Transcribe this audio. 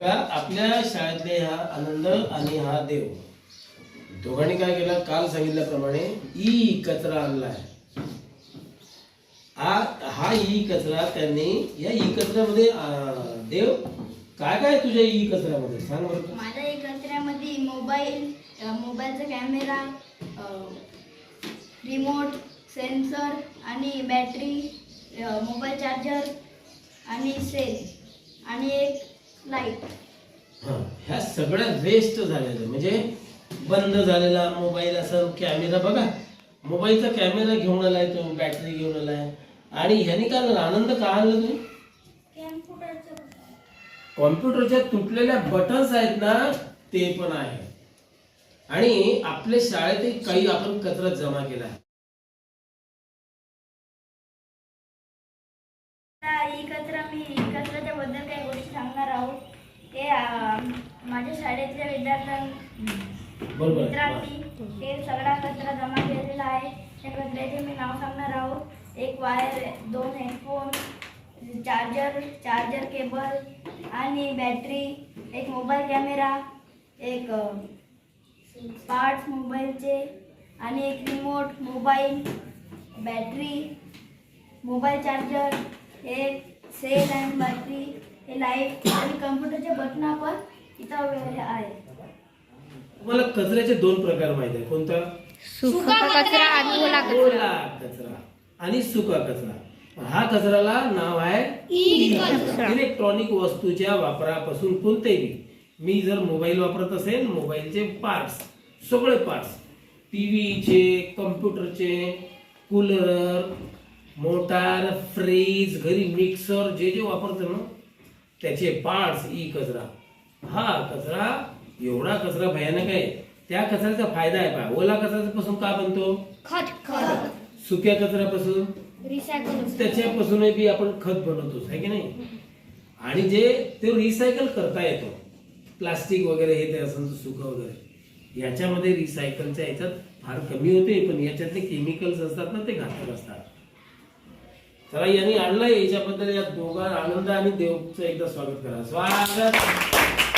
का आपल्या शाळेतले हा आनंद आणि हा देव? दोघांनी काय केलं? काल सांगितल्याप्रमाणे ई कचरा आणलाय. हा हा ई कचरा त्यांनी या ई कचऱ्यामध्ये देव काय काय तुझ्या ई कचऱ्यामध्ये? सांग बरं. माझ्या ई कचऱ्यामध्ये मोबाईल मोबाईलचा कॅमेरा रिमोट सेन्सर आणि बॅटरी मोबाईल चार्जर आणि सेल आणि एक लाइट हा ह्या सगळ्या वेस्ट झालेल्या. म्हणजे बंद झालेला मोबाईल असं कॅमेरा बघा. मोबाईलचा कॅमेरा घेऊन आलाय तो बॅटरी घेऊन आलाय. आणि ह्याने काय झालं? आनंद का आणला तुम्ही? कॉम्प्युटरच्या तुटलेल्या बटन्स आहेत ना ते पण आहे. आणि आपल्या शाळेतही काही आपण कचरा जमा केला आहे. कचरा मी ही कचऱ्याच्या बद्दल काही गोष्टी सांगणार आहोत. अ, माझ्या शाळेतल्या विद्यार्थ्यां मित्रांनी हे सगळा कचरा जमा केलेला आहे. त्या कचऱ्याचे मी नाव सांगणार आहोत. एक वायर दोन हेडफोन चार्जर चार्जर केबल आणि बॅटरी एक मोबाईल कॅमेरा एक पार्ट्स मोबाईलचे आणि एक remote mobile battery mobile charger हे सेल आणि बॅटरी हे लाइट आणि कम्प्युटरचे बटन पण इथं आहे. तुम्हाला कचऱ्याचे दोन प्रकार माहिती आहे कोणता? सुका कचरा आणि ओला कचरा. ओला कचरा आणि सुका कचरा. हा कचऱ्याला नाव आहे ई कचरा. इलेक्ट्रॉनिक वस्तूच्या वापरापासून कोणतेही. मी जर मोबाईल वापरत असेल मोबाईलचे पार्ट्स सगळे पार्ट्स टीव्हीचे कम्प्युटरचे कूलर मोटार फ्रीज घरी मिक्सर जे जे वापरतो ना त्याचे पार्ट्स ई कचरा. हा कचरा एवढा कचरा भयानक आहे. त्या कचऱ्याचा फायदा आहे पहा. ओला कचऱ्यापासून का बनतो? खत सुक्या कचऱ्यापासून? त्याच्यापासूनही बी आपण खत बनवतोच आहे की नाही? आणि जे ते रिसायकल करता येतो. प्लास्टिक वगैरे हे ते असं सुकं वगैरे. याच्यामध्ये रिसायकलच्या याच्यात फार कमी होते पण याच्यातले केमिकल्स असतात ना ते घातक असतात. चला यांनी आणलंय. याच्याबद्दल या दोघा आनंद आणि देवचं एकदा स्वागत करा. स्वागत.